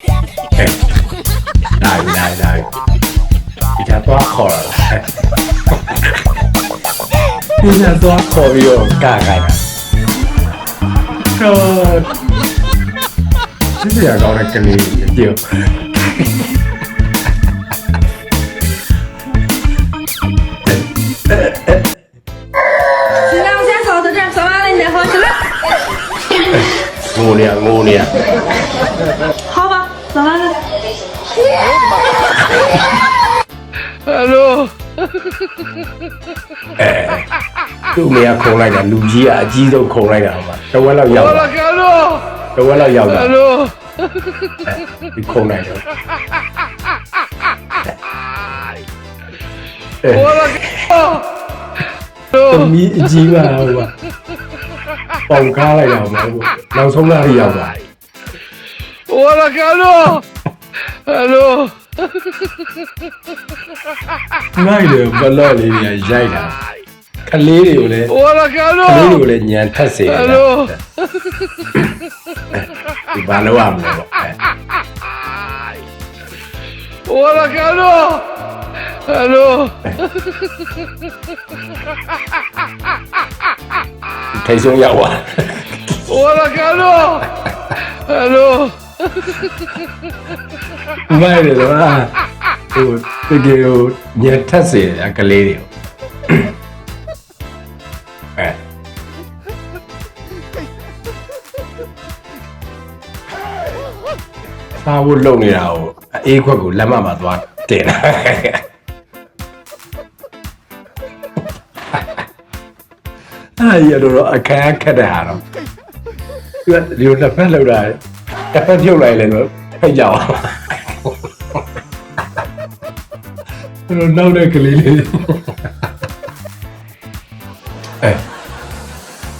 โอเคได้ได้ได้อีกาตัวขอร์อีกาตัวคอร์วิโอกล้าไงนะก็ที่เสียเอาไรกันนี้เดียวงูเนี่ยงูเนี่ย သူ့အမေကခုံလိုက်တာလူကြီးကအကြီးဆုံးခုံလိုက်တာဟိုမှာတဝက်လောက်ရောက်တာတဝက်လောက်ရောက်တာဒီခုံလိုက်တော့သမီးအကြီးပါဟိုကပေါင်ကားလိုက်အောင်မဟုတ်ဘူးနောက်ဆုံးလာရောက်တာ Hola, Carlos. Hello. နိုင်တယ်ဘလော့လေးတွေကရိုက်တာကလေးတွေကိုလည်း Hola, ကလေးတွေ Carlos. ကိုလည်းညံထက်စေတယ် Hello. ဒီဘာလို့ရမလဲပေါ့ Hola, Carlos. Hello. ထိတ်ဆုံးရောက်သွား Hola, Carlos. Hello. မိုက်တယ်တော့ဟိုတကယ်ကိုညံထက်စေတယ်ကလေးတွေကိုအဲစားဖို့လုံနေတာကိုအေးခွက်ကိုလက်မမှာသွားတင်တာအဲ့ဒီတော့အခါခက်တဲ့ဟာတော့သူကဒီလိုတစ်ဖက်လောက်တာ တစ်ဖက်ပြုတ်လိုက်လဲတော့ဖိတ်ကြအောင်ဘယ်လိုနောက်တဲ့ကလေးလေးအဲ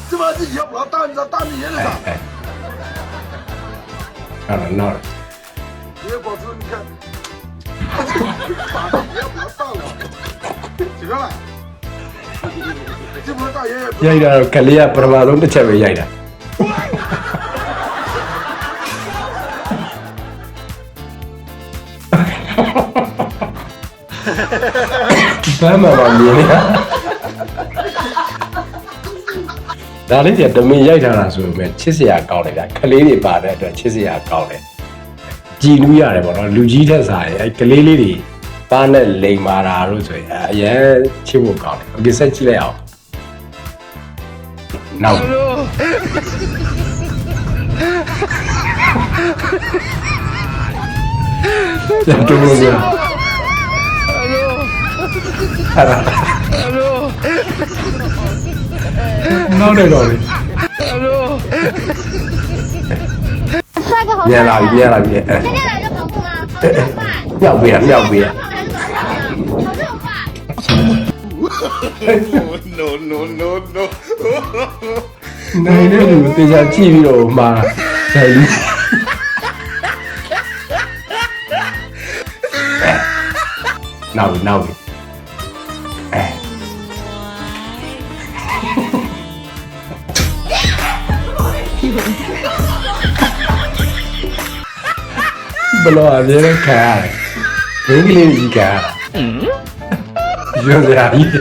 这把自己要不要大你知道大你爷的啥？ အဲ့တော့နောက် 爷爷保持你看，把爷爷不要大了，起上来，这不是大爷爷。 ရိုက်တာတော့ကလေးကပထမဆုံးတစ်ချက်ပဲရိုက်တာ ဘမ်းမှာမမြင်ရဒါလေးကတမင်ရိုက်ထားတာဆိုပေမဲ့ချစ်စရာကောင်းတယ်ဗျခလေးတွေပါတဲ့အတွက်ချစ်စရာကောင်းတယ်ကြည်လူရတယ်ပေါ့နော်လူကြီးထက်စားရင်အဲကလေးလေးတွေပါနဲ့လိန်မာတာလို့ဆိုရင်အရင်ချစ်ဖို့ကောင်းတယ်အကိဆက်ကြည့်လိုက်အောင်နောက်တော်တော် အဲ့ဒါ Hello. နောက်နေတော့လေ Hello. 帅哥好 မြန် 帅 လာပြီမြန်လာပြီအဲ 今天来这跑步吗？好快！ မြောက်ပေးရမြောက်ပေးရ 好这么快！ No no no no。 နိုင်တဲ့လူတေချာကြည့်ပြီးတော့မှာဒိုင်လီနောက်ပြီနောက်ပြီ ဘလောအမြဲတမ်းခံရတယ်မင်းကလေးကြီးခံရတာရွှေစရာကြီးတော့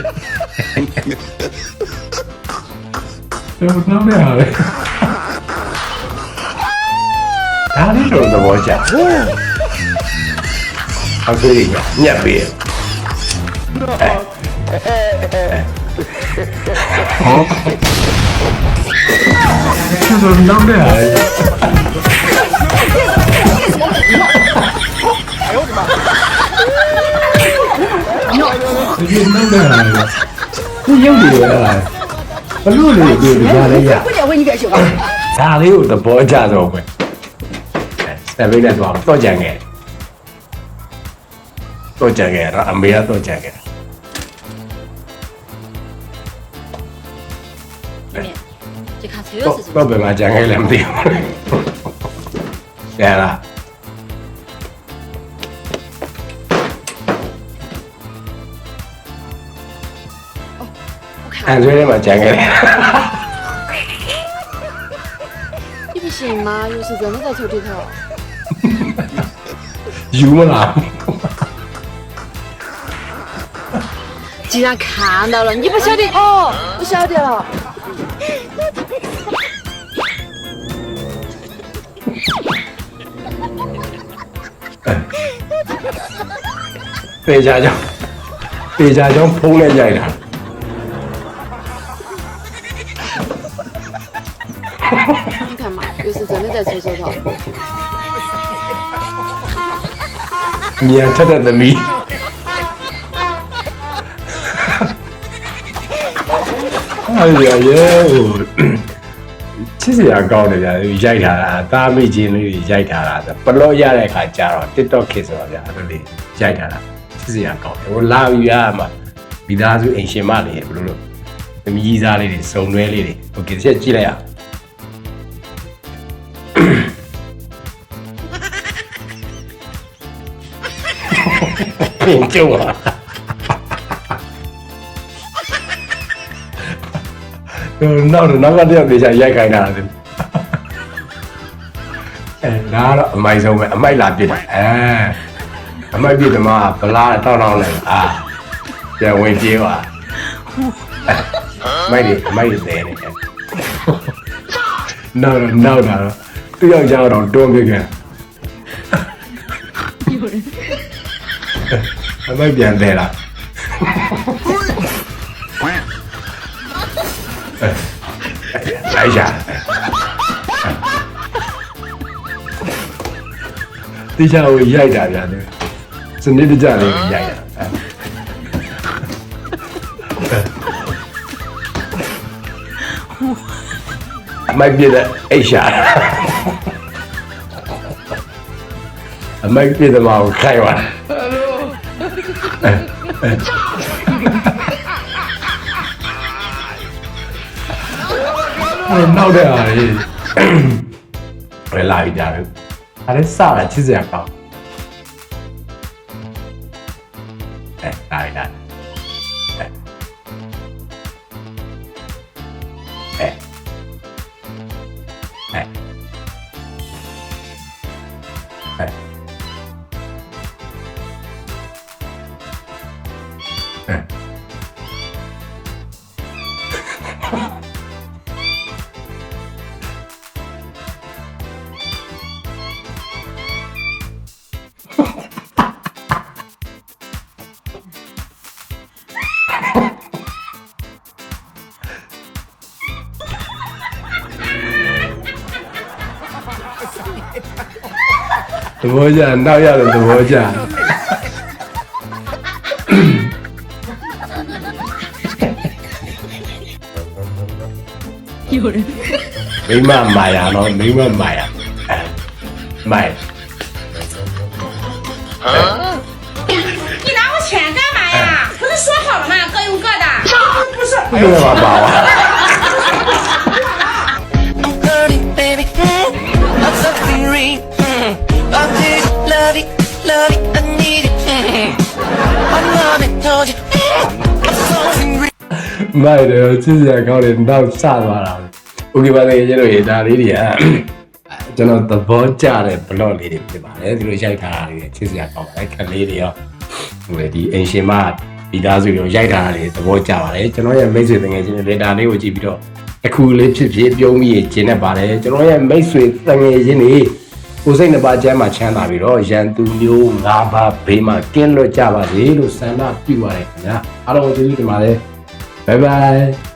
နောက် ဒီလိုလုပ်နေတာလေသူရုပ်တွေရလာဘလို့လေဒီဒီပါလေရကိုကြဝင်းကြီးပြရှုပ်ဒါလေးကိုသဘောကျတော့ပဲစပိတ်လက်သွားတော့ကြံခဲ့တော့ကြံခဲ့အမေကတော့ကြံခဲ့ကျခါဆွေးရစတော့ဘယ်မှာကြံခဲ့လဲမသိဘူး 来了。看到。俺嘴也冒尖给你。你不信吗？钥匙真的在抽屉头。有吗？既然看到了，你不晓得？哦，不晓得了。 ပေချာကြောင့်ပေချာကြောင့်ဖုံးနဲ့ရိုက်တာ 你看嘛，又是真的在搓手头。 မြန်ထက်တဲ့သမီးအဲ့ရရဲ့ဟိုချစ်စရာကောင်းတယ်ဗျာရိုက်ထားတာတာမိချင်းလေးတွေရိုက်ထားတာပလော့ရတဲ့အခါကျတော့ TikTok ခေတ်ဆိုတော့ဗျာအဲ့လိုလေးရိုက်ထားတာ ဖြစ်စရာကောင်းတယ်ဟိုလာပြီးရမှာမိသားစုအိမ်ရှင်မလေးဘယ်လိုလို့မမကြီးစားလေးတွေစုံတွဲလေးတွေဟိုကင်ဆက်ကြည့်လိုက်ရပြင်ကျုံပါတော့နောက်ကတည်းကပြေချာရိုက်ခိုင်းတာတယ်အဲဒါတော့အမိုက်ဆုံးပဲအမိုက်လာပြစ်တာအဲ အမိုက်ပြစ်တယ်မှာဗလားတောင်းတောင်းလိုက်အာပြန်ဝင်ပြေးပါမိုက်ဒီမိုက်ဒီတယ်နေနောက်တော့နောက်တော့သူယောက်ျားတော့တွန်းပြခဲ့အမိုက်ပြန်တယ်လားလိုက်ကြတိကျကိုရိုက်တာဗျာလေ စနစ်တကျလေးကိုရိုက်တာအမိုက်ပြတဲ့အိရှာအမိုက်ပြတဲ့မှာကိုခိုင်ပါအဲ့နောက်တဲ့ဟာလေးဘယ်လာပြီကြတယ်ဒါလည်းစတာချစ်စရာကောင်း အဲ 什么价？闹价的什么价？有人。没嘛买呀，没嘛买呀，买。你拿我钱干嘛呀？不是说好了吗？各用各的。不是。 မိုင်တယ်ချစ်စရာကောင်းတယ်နောက်စသွားတာโอเคပါသေးကျွန်တော်ရေဒါလေးတွေကကျွန်တော်သဘောကျတဲ့ blog လေးတွေဖြစ်ပါတယ်ဒီလိုရိုက်ထားတာလေးတွေချစ်စရာကောင်းပါတယ်ခက်လေးတွေရောဟိုဒီအင်ရှင်မဒီသားစုတွေရိုက်ထားတာတွေသဘောကျပါတယ်ကျွန်တော်ရဲ့မိတ်ဆွေတငယ်ချင်းတွေ data လေးကိုကြည့်ပြီးတော့အခုလေးဖြစ်ဖြစ်ပြုံးပြီးကျင်းနေပါတယ်ကျွန်တော်ရဲ့မိတ်ဆွေတငယ်ချင်းတွေကိုယ်စိတ်နှစ်ပါးကျမ်းမှာချမ်းသာပြီးတော့ရန်သူမျိုး၅ပါးဘေးမှာကင်းလွတ်ကြပါစေလို့ဆန္ဒပြုပါတယ်ခင်ဗျာအားလုံးကျေးဇူးတင်ပါတယ် 拜拜。